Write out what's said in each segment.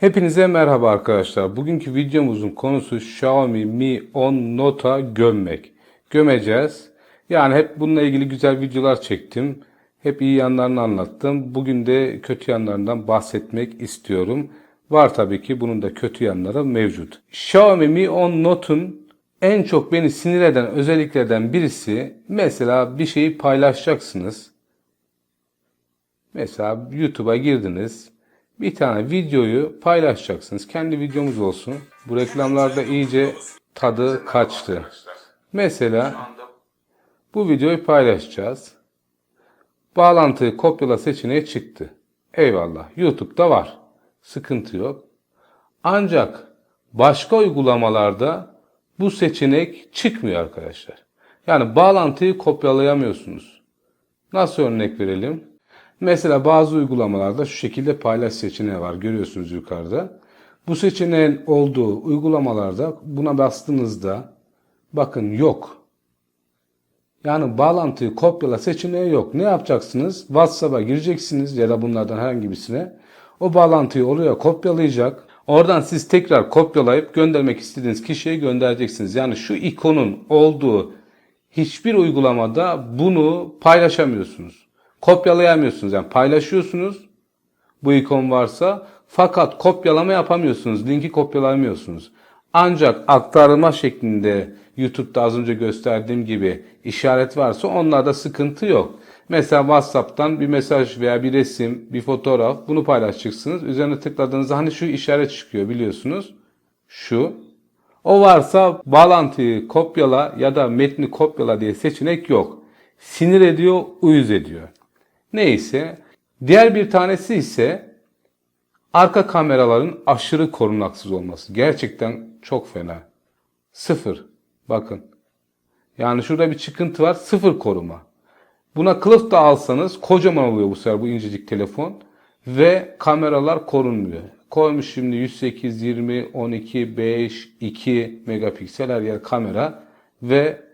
Hepinize merhaba arkadaşlar. Bugünkü videomuzun konusu Xiaomi Mi 10 Note'a gömmek. Gömeceğiz. Yani hep bununla ilgili güzel videolar çektim. Hep iyi yanlarını anlattım. Bugün de kötü yanlarından bahsetmek istiyorum. Var tabii ki bunun da kötü yanları mevcut. Xiaomi Mi 10 Note'un en çok beni sinir eden özelliklerden birisi mesela bir şeyi paylaşacaksınız. Mesela YouTube'a girdiniz. Bir tane videoyu paylaşacaksınız. Kendi videomuz olsun. Bu reklamlarda iyice tadı kaçtı. Mesela bu videoyu paylaşacağız. Bağlantıyı kopyala seçeneği çıktı. Eyvallah. YouTube'da var. Sıkıntı yok. Ancak başka uygulamalarda bu seçenek çıkmıyor arkadaşlar. Yani bağlantıyı kopyalayamıyorsunuz. Nasıl örnek verelim? Mesela bazı uygulamalarda şu şekilde paylaş seçeneği var. Görüyorsunuz yukarıda. Bu seçeneğin olduğu uygulamalarda buna bastığınızda bakın yok. Yani bağlantıyı kopyala seçeneği yok. Ne yapacaksınız? WhatsApp'a gireceksiniz ya da bunlardan herhangi birisine. O bağlantıyı oraya kopyalayacak. Oradan siz tekrar kopyalayıp göndermek istediğiniz kişiye göndereceksiniz. Yani şu ikonun olduğu hiçbir uygulamada bunu paylaşamıyorsunuz. Kopyalayamıyorsunuz. Yani paylaşıyorsunuz bu ikon varsa fakat kopyalama yapamıyorsunuz. Linki kopyalayamıyorsunuz. Ancak aktarılma şeklinde YouTube'da az önce gösterdiğim gibi işaret varsa onlarda sıkıntı yok. Mesela WhatsApp'tan bir mesaj veya bir resim, bir fotoğraf bunu paylaşacaksınız. Üzerine tıkladığınızda hani şu işaret çıkıyor biliyorsunuz. Şu. O varsa bağlantıyı kopyala ya da metni kopyala diye seçenek yok. Sinir ediyor, uyuz ediyor. Neyse. Diğer bir tanesi ise arka kameraların aşırı korunaksız olması. Gerçekten çok fena. Sıfır. Bakın. Yani şurada bir çıkıntı var. Sıfır koruma. Buna kılıf da alsanız kocaman oluyor bu sefer bu incecik telefon. Ve kameralar korunmuyor. Koymuş şimdi 108, 20, 12, 5, 2 megapiksel her yer kamera. Ve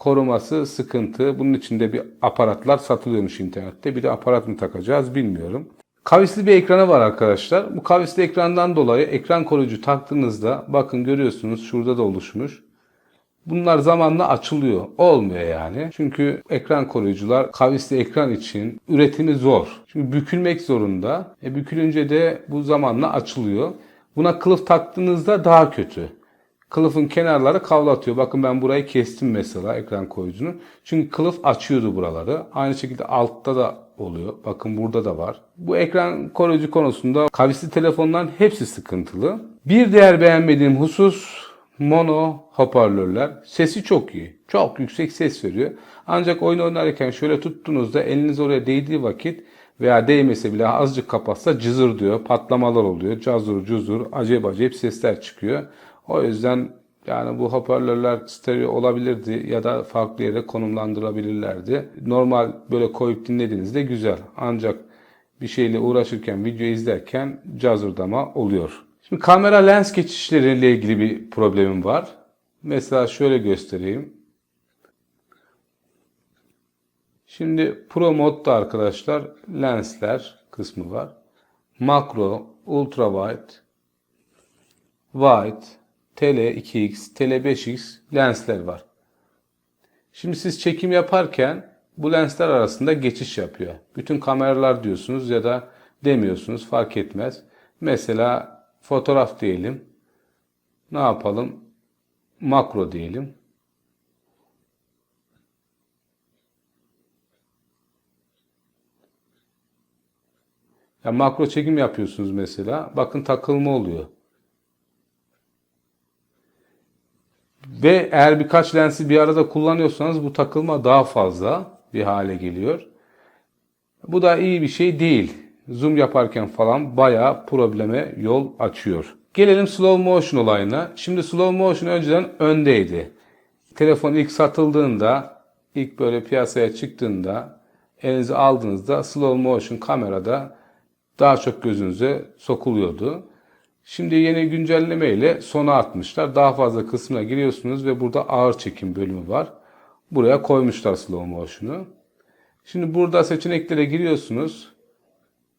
koruması sıkıntı. Bunun içinde bir aparatlar satılıyormuş internette. Bir de aparat mı takacağız bilmiyorum. Kavisli bir ekranı var arkadaşlar. Bu kavisli ekrandan dolayı ekran koruyucu taktığınızda bakın görüyorsunuz şurada da oluşmuş. Bunlar zamanla açılıyor. Olmuyor yani. Çünkü ekran koruyucular kavisli ekran için üretimi zor. Çünkü bükülmek zorunda. E bükülünce de bu zamanla açılıyor. Buna kılıf taktığınızda daha kötü. Kılıfın kenarları kavlatıyor. Bakın ben burayı kestim mesela ekran koruyucunu. Çünkü kılıf açıyordu buraları. Aynı şekilde altta da oluyor. Bakın burada da var. Bu ekran koruyucu konusunda kavisli telefonların hepsi sıkıntılı. Bir diğer beğenmediğim husus mono hoparlörler. Sesi çok iyi. Çok yüksek ses veriyor. Ancak oyun oynarken şöyle tuttuğunuzda eliniz oraya değdiği vakit veya değmese bile azıcık kapatsa cızır diyor. Patlamalar oluyor. Cazur cuzur acayip acayip sesler çıkıyor. O yüzden yani bu hoparlörler stereo olabilirdi ya da farklı yere konumlandırabilirlerdi. Normal böyle koyup dinlediğinizde güzel. Ancak bir şeyle uğraşırken, video izlerken cazırdama oluyor. Şimdi kamera lens geçişleriyle ilgili bir problemim var. Mesela şöyle göstereyim. Şimdi Pro modda arkadaşlar lensler kısmı var. Makro, ultra wide, wide, Tele2x, Tele5x lensler var. Şimdi siz çekim yaparken bu lensler arasında geçiş yapıyor. Bütün kameralar diyorsunuz ya da demiyorsunuz fark etmez. Mesela fotoğraf diyelim. Ne yapalım? Makro diyelim. Ya makro çekim yapıyorsunuz mesela. Bakın takılma oluyor. Ve eğer birkaç lensi bir arada kullanıyorsanız bu takılma daha fazla bir hale geliyor. Bu da iyi bir şey değil. Zoom yaparken falan bayağı probleme yol açıyor. Gelelim slow motion olayına. Şimdi slow motion önceden öndeydi. Telefon ilk satıldığında, ilk böyle piyasaya çıktığında, elinize aldığınızda slow motion kamerada daha çok gözünüze sokuluyordu. Şimdi yeni güncelleme ile sona atmışlar. Daha fazla kısmına giriyorsunuz ve burada ağır çekim bölümü var. Buraya koymuşlar slow motion'u. Şimdi burada seçeneklere giriyorsunuz.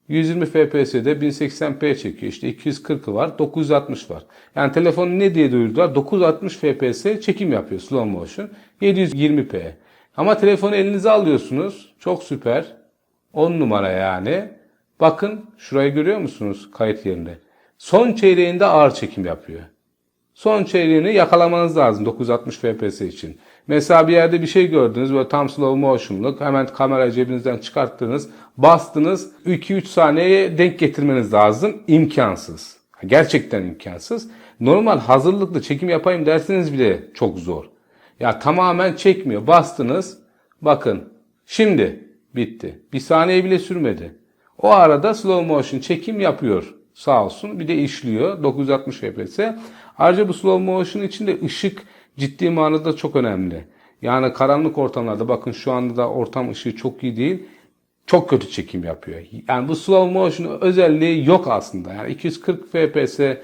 120 FPS'de 1080p çekiyor. İşte 240'ı var, 960 var. Yani telefonu ne diye duyurdular? 960 FPS çekim yapıyor slow motion. 720p. Ama telefonu elinize alıyorsunuz. Çok süper. 10 numara yani. Bakın şurayı görüyor musunuz kayıt yerinde? Son çeyreğinde ağır çekim yapıyor. Son çeyreğini yakalamanız lazım 960 FPS için. Mesela bir yerde bir şey gördünüz böyle tam slow motion'luk hemen kamera cebinizden çıkarttınız bastınız 2-3 saniyeye denk getirmeniz lazım imkansız. Gerçekten imkansız. Normal hazırlıklı çekim yapayım derseniz bile çok zor. Ya tamamen çekmiyor bastınız bakın şimdi bitti. Bir saniye bile sürmedi. O arada slow motion çekim yapıyor sağ olsun. Bir de işliyor 960 FPS. Ayrıca bu slow motion için de ışık ciddi manada çok önemli. Yani karanlık ortamlarda bakın şu anda da ortam ışığı çok iyi değil. Çok kötü çekim yapıyor. Yani bu slow motion özelliği yok aslında. Yani 240 FPS e,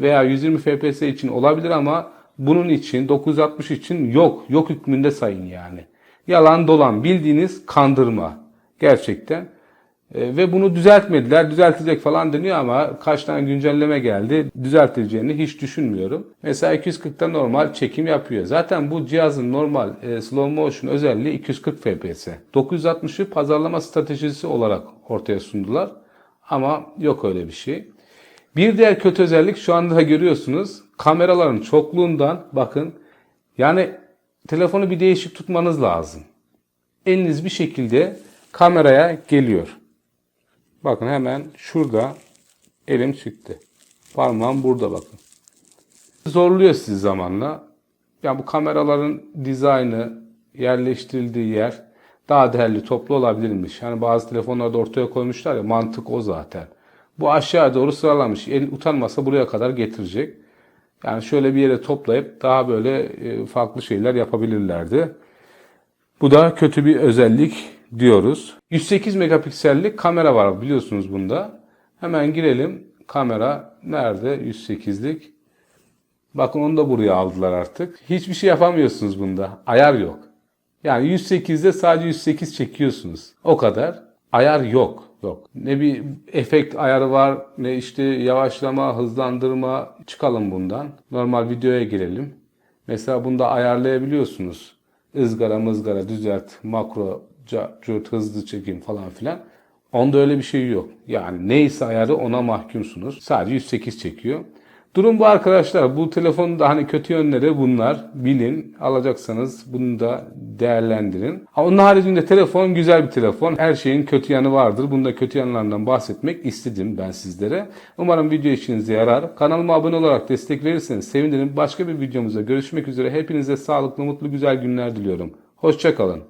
veya 120 FPS için olabilir ama bunun için 960 için yok. Yok hükmünde sayın yani. Yalan dolan bildiğiniz kandırma. Gerçekten. E, ve bunu düzeltmediler. Düzeltecek falan deniyor ama kaç tane güncelleme geldi. Düzeltileceğini hiç düşünmüyorum. Mesela 240'ta normal çekim yapıyor. Zaten bu cihazın normal e, slow motion özelliği 240 FPS. 960'ı pazarlama stratejisi olarak ortaya sundular. Ama yok öyle bir şey. Bir diğer kötü özellik şu anda da görüyorsunuz. Kameraların çokluğundan bakın. Yani telefonu bir değişik tutmanız lazım. Eliniz bir şekilde kameraya geliyor. Bakın hemen şurada elim çıktı. Parmağım burada bakın. Zorluyor sizi zamanla. Yani bu kameraların dizaynı, yerleştirildiği yer daha değerli toplu olabilirmiş. Yani bazı telefonlarda ortaya koymuşlar ya mantık o zaten. Bu aşağı doğru sıralamış. El utanmasa buraya kadar getirecek. Yani şöyle bir yere toplayıp daha böyle e, farklı şeyler yapabilirlerdi. Bu da kötü bir özellik diyoruz. 108 megapiksellik kamera var biliyorsunuz bunda. Hemen girelim. Kamera nerede? 108'lik. Bakın onu da buraya aldılar artık. Hiçbir şey yapamıyorsunuz bunda. Ayar yok. Yani 108'de sadece 108 çekiyorsunuz. O kadar. Ayar yok. Yok. Ne bir efekt ayarı var ne işte yavaşlama, hızlandırma. Çıkalım bundan. Normal videoya girelim. Mesela bunda ayarlayabiliyorsunuz. Izgara mızgara düzelt, makro, cart, hızlı çekim falan filan. Onda öyle bir şey yok. Yani neyse ayarı ona mahkumsunuz. Sadece 108 çekiyor. Durum bu arkadaşlar. Bu telefonun da hani kötü yönleri bunlar. Bilin. Alacaksanız bunu da değerlendirin. Ha, Onun haricinde telefon güzel bir telefon. Her şeyin kötü yanı vardır. Bunda kötü yanlarından bahsetmek istedim ben sizlere. Umarım video işinize yarar. Kanalıma abone olarak destek verirseniz sevinirim. Başka bir videomuzda görüşmek üzere. Hepinize sağlıklı, mutlu, güzel günler diliyorum. Hoşçakalın.